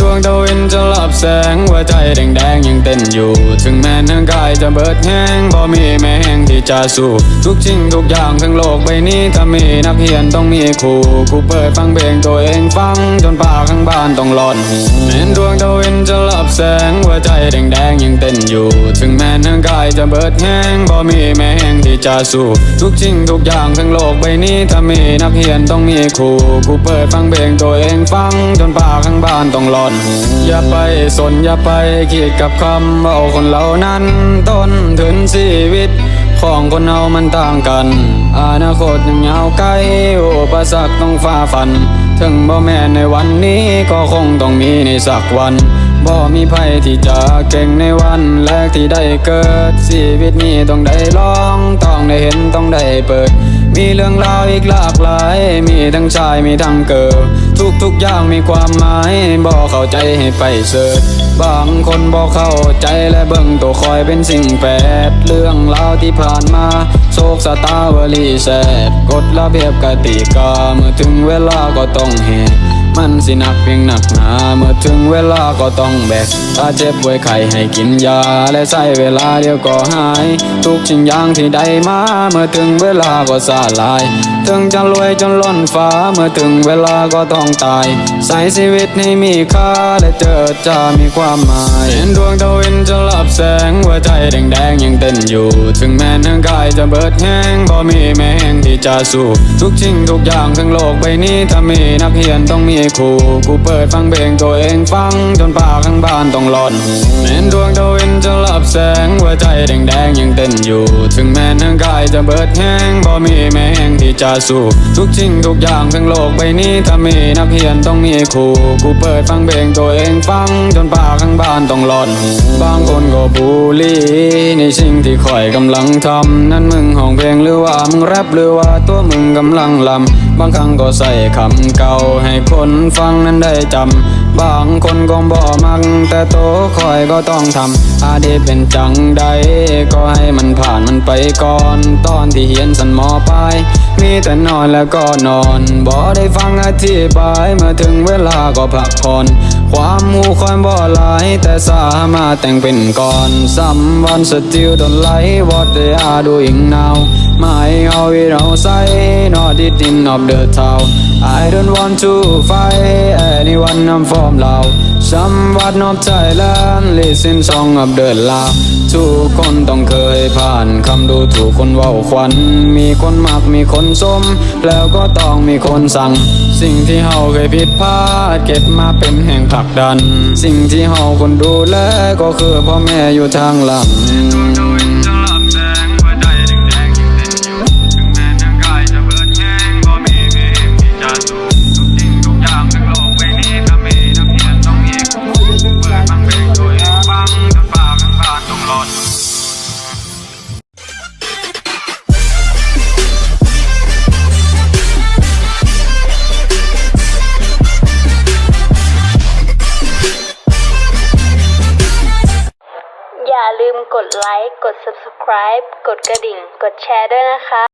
ดวงตะวินจะหลับแสงหัวใจแดงๆยังเต้นอยู่ ถึงแม้ทั้งกายจะเบิดแห้งบ่มีแม่งที่จะสู้ ทุกสิ่งทุกอย่างทั้งโลกใบนี้ถ้ามีนักเรียนต้องมีครูกูเปิดฟังเพลงตัวเองฟังจนป่าข้างบ้านต้องร้อนหูแม้นดวงตะวินจะหลับแสงหัวใจแดงๆยังเต้นอยู่ ถึงแม้ทั้งกายจะเบิดแห้งบ่มีแม่งที่จะสู้ทุกสิ่งทุกอย่างทั้งโลกใบนี้ถ้ามีนักเรียนต้องมีครูกูเปิดฟังเพลงตัวเองฟังจนป่าข้างบ้านต้องร้อนหูอย่าไปสนอย่าไปคิดกับคำว่าคนเหล่านั้น ต้นถึงชีวิต ของคนเรามันต่างกัน อนาคตยังยาวไกลอุปสรรคต้องฝ่าฟัน ถึงบ่แม่ในวันนี้ก็คงต้องมีในสักวันบ่มีภัยที่จะเก่งในวันแรกที่ได้เกิดชีวิตนี้ต้องได้ลอง ต้องได้เห็นต้องได้เปิด มีเรื่องราวอีกหลากหลาย มีทั้งชายมีทั้งเกิดทุกทุกอย่างมีความหมายบอกเข้าใจให้ไปเสิร์ชบางคนบอกเข้าใจและเบิ่งตัวคอยเป็นสิ่งแปด เรื่องราวที่ผ่านมาโศกสตาวลีแสดกฎระเบียบกติกา เมื่อถึงเวลาก็ต้องเหตุ มันสิหนักเพียงหนักหนา เมื่อถึงเวลาก็ต้องแบก ถ้าเจ็บป่วยไข้ให้กินยา และใช้เวลาเดียวก็หาย ทุกสิ่งอย่างที่ได้มา เมื่อถึงเวลาก็สลาย ถึงจะรวยจนล้นฟ้า เมื่อถึงเวลาก็ต้องตาย ใส่ชีวิตให้มีค่า และเจอจะมีความหมายเห็นดวงตะวินจะหลับแสงหัวใจแดงๆยังเต้นอยู่ ถึงแม้ทั้งกายจะเบิดแห้งบ่มีแม่แห้งที่จะสู้ ทุกสิ่งทุกอย่างทั้งโลกใบนี้ถ้ามีนักเรียนต้องมีครูกูเปิดฟังเพลงตัวเองฟังจนป่าข้างบ้านต้องร้อนหูแม้นดวงตะวินจะหลับแสงหัวใจแดงๆยังเต้นอยู่ ถึงแม้ทั้งกายจะเบิดแห้งบ่มีแม่งที่จะสู้ทุกสิ่งทุกอย่างทั้งโลกใบนี้ถ้ามีนักเรียนต้องมีครูกูเปิดฟังเพลงตัวเองฟังจนป่าข้างบ้านต้องร้อนหูบางคนก็บูลลี่ในสิ่งที่ข่อยกำลังทำนั่นมึงห้องเพลงหรือว่ามึงแรปหรือว่าตัวมึงกำลังลำบางครั้งก็ใส่คำเก่าให้คนฟังนั้นได้จำบางคนก็บ่มักแต่โตคอยก็ต้องทำอาเดเป็นจังใด ก็ให้มันผ่านมันไปก่อน ตอนที่เฮียนสันมอปลายมีแต่นอนแล้วก็นอนบ่ได้ฟังอธิบายเมื่อถึงเวลาก็พักผ่อนความหูความบ่หลายแต่สามาแต่งเป็นก่อนซ้ำวันสติลดนไหลวอดเดอาดูอิงนาวไม่เอาวิเราใส่นอดิดินอบเดือดเทา I don't want to fight anyone I'm from เรา Somewhat นอบใจแลน listen song of the love ทุกคนต้อง้องเคยผ่านคำดูถูกคนเว้าควันมีคนมักมีคนสม แล้วก็ต้องมีคนสั่ง สิ่งที่เฮาเคยผิดพลาดเก็บมาเป็นแห่งผลักดัน สิ่งที่เฮาคนดูแลก็คือพ่อแม่อยู่ทางหลัง อย่าลืมกดไลค์ กด subscribe กดกระดิ่ง กดแชร์ด้วยนะคะ